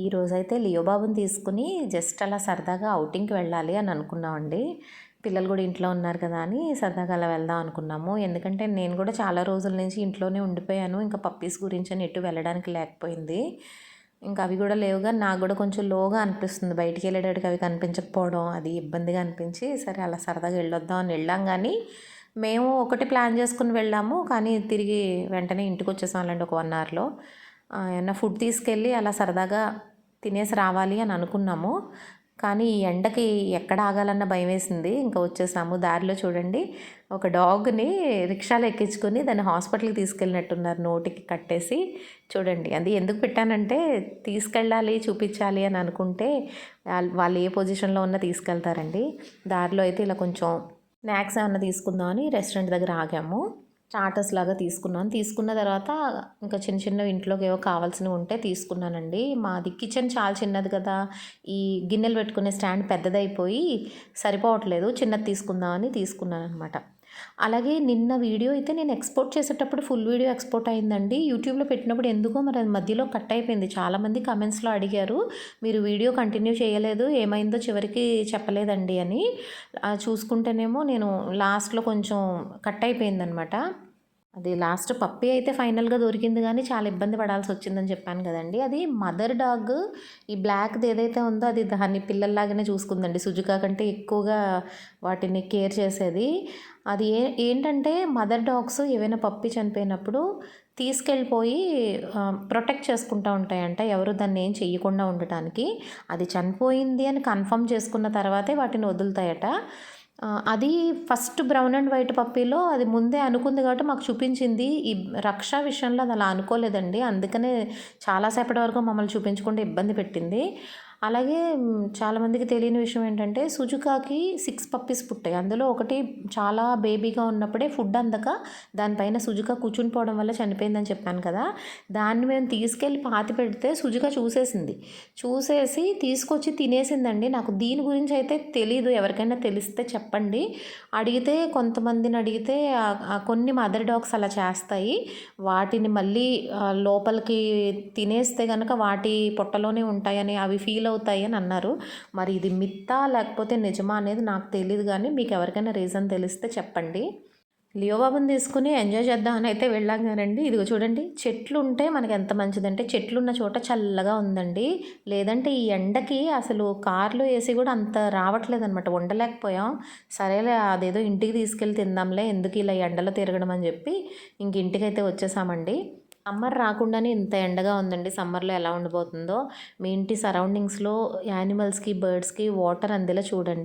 ఈ రోజైతే లియోబాబుని తీసుకుని జస్ట్ అలా సరదాగా అవుటింగ్కి వెళ్ళాలి అని అనుకున్నామండి. పిల్లలు కూడా ఇంట్లో ఉన్నారు కదా అని సరదాగా అలా వెళ్దాం అనుకున్నాము. ఎందుకంటే నేను కూడా చాలా రోజుల నుంచి ఇంట్లోనే ఉండిపోయాను. ఇంకా పప్పీస్ గురించి అని ఎటు వెళ్ళడానికి లేకపోయింది. ఇంకా అవి కూడా లేవుగా నాకు కూడా కొంచెం లోగా అనిపిస్తుంది. బయటికి వెళ్ళేటట్టుగా అవి కనిపించకపోవడం అది ఇబ్బందిగా అనిపించి సరే అలా సరదాగా వెళ్ళొద్దాం అని వెళ్ళాం కానీ మేము ఒకటి ప్లాన్ చేసుకుని వెళ్ళాము. కానీ తిరిగి వెంటనే ఇంటికి వచ్చేసాం అలాంటి ఒక వన్ అవర్లో. ఏమన్నా ఫుడ్ తీసుకెళ్ళి అలా సరదాగా తినేసి రావాలి అని అనుకున్నాము. కానీ ఈ ఎండకి ఎక్కడ ఆగాలన్న భయం వేసింది. ఇంకా వచ్చేసాము దారిలో చూడండి. ఒక డాగ్ని రిక్షాలో ఎక్కించుకొని దాన్ని హాస్పిటల్కి తీసుకెళ్ళినట్టున్నారు నోటికి కట్టేసి. చూడండి అది ఎందుకు పెట్టానంటే తీసుకెళ్ళాలి చూపించాలి అని అనుకుంటే వాళ్ళు ఏ పొజిషన్లో ఉన్నా తీసుకెళ్తారండి. దారిలో అయితే ఇలా కొంచెం స్నాక్స్ ఏమన్నా తీసుకుందామని రెస్టారెంట్ దగ్గర ఆగాము. స్టార్టర్స్ లాగా తీసుకున్నాను. తీసుకున్న తర్వాత ఇంకా చిన్న చిన్న ఇంట్లోకి ఏవో కావాల్సినవి ఉంటే తీసుకున్నానండి. మాది కిచెన్ చాలా చిన్నది కదా. ఈ గిన్నెలు పెట్టుకునే స్టాండ్ పెద్దదైపోయి సరిపోవట్లేదు. చిన్నది తీసుకుందామని తీసుకున్నాను అనమాట అలాగే నిన్న వీడియో అయితే నేను ఎక్స్పోర్ట్ చేసేటప్పుడు ఫుల్ వీడియో ఎక్స్పోర్ట్ అయిందండి. యూట్యూబ్లో పెట్టినప్పుడు ఎందుకో మరి అది మధ్యలో కట్ అయిపోయింది. చాలామంది కమెంట్స్లో అడిగారు మీరు వీడియో కంటిన్యూ చేయలేదు ఏమైందో చివరికి చెప్పలేదండి అని. చూసుకుంటేనేమో నేను లాస్ట్లో కొంచెం కట్ అయిపోయిందనమాట అది లాస్ట్ పప్పి అయితే ఫైనల్గా దొరికింది కానీ చాలా ఇబ్బంది పడాల్సి వచ్చిందని చెప్పాను కదండి. అది మదర్ డాగ్ ఈ బ్లాక్ది ఏదైతే ఉందో అది దాన్ని పిల్లల్లాగానే చూసుకుందండి. సుజుకా కంటే ఎక్కువగా వాటిని కేర్ చేసేది. అది ఏ ఏంటంటే మదర్ డాగ్స్ ఏవైనా పప్పి చనిపోయినప్పుడు తీసుకెళ్ళిపోయి ప్రొటెక్ట్ చేసుకుంటూ ఉంటాయంట. ఎవరు దాన్ని ఏం చెయ్యకుండా ఉండటానికి. అది చనిపోయింది అని కన్ఫర్మ్ చేసుకున్న తర్వాతే వాటిని వదులుతాయట. అది ఫస్ట్ బ్రౌన్ అండ్ వైట్ పప్పీలో అది ముందే అనుకుంది కాబట్టి మాకు చూపించింది. ఈ రక్ష విషయంలో అది అలా అనుకోలేదండి. అందుకనే చాలాసేపటి వరకు మమ్మల్ని చూపించకుండా ఇబ్బంది పెట్టింది. అలాగే చాలామందికి తెలియని విషయం ఏంటంటే సుజుకాకి సిక్స్ పప్పీస్ పుట్టాయి. అందులో ఒకటి చాలా బేబీగా ఉన్నప్పుడే ఫుడ్ అందక దానిపైన సుజుకా కూర్చుని పోవడం వల్ల చనిపోయిందని చెప్పాను కదా. దాన్ని మేము తీసుకెళ్ళి పాతి పెడితే సుజుకా చూసేసింది. చూసేసి తీసుకొచ్చి తినేసిందండి. నాకు దీని గురించి అయితే తెలీదు. ఎవరికైనా తెలిస్తే చెప్పండి. అడిగితే కొంతమందిని అడిగితే కొన్ని మదర్ డాగ్స్ అలా చేస్తాయి. వాటిని మళ్ళీ లోపలికి తినేస్తే కనుక వాటి పొట్టలోనే ఉంటాయని అవి ఫీల్ అవుతాయి అవుతాయి అని అన్నారు. మరి ఇది మిత్తా లేకపోతే నిజమా అనేది నాకు తెలియదు కానీ మీకు ఎవరికైనా రీజన్ తెలిస్తే చెప్పండి. లియో బాబుని తీసుకుని ఎంజాయ్ చేద్దామని అయితే వెళ్ళాం కానండి ఇదిగో చూడండి చెట్లు ఉంటే మనకి ఎంత మంచిదంటే చెట్లు ఉన్న చోట చల్లగా ఉందండి. లేదంటే ఈ ఎండకి అసలు కార్లో వేసి కూడా అంత రావట్లేదు అనమాట ఉండలేకపోయాం సరేలే అదేదో ఇంటికి తీసుకెళ్ళి తిందాంలే ఎందుకు ఇలా ఎండలో తిరగడం అని చెప్పి ఇంక ఇంటికైతే వచ్చేసామండి. సమ్మర్ రాకుండానే ఇంత ఎండగా ఉందండి. సమ్మర్లో ఎలా ఉండిపోతుందో. మీ ఇంటి సరౌండింగ్స్లో యానిమల్స్కి బర్డ్స్కి వాటర్ అందేలా చూడండి.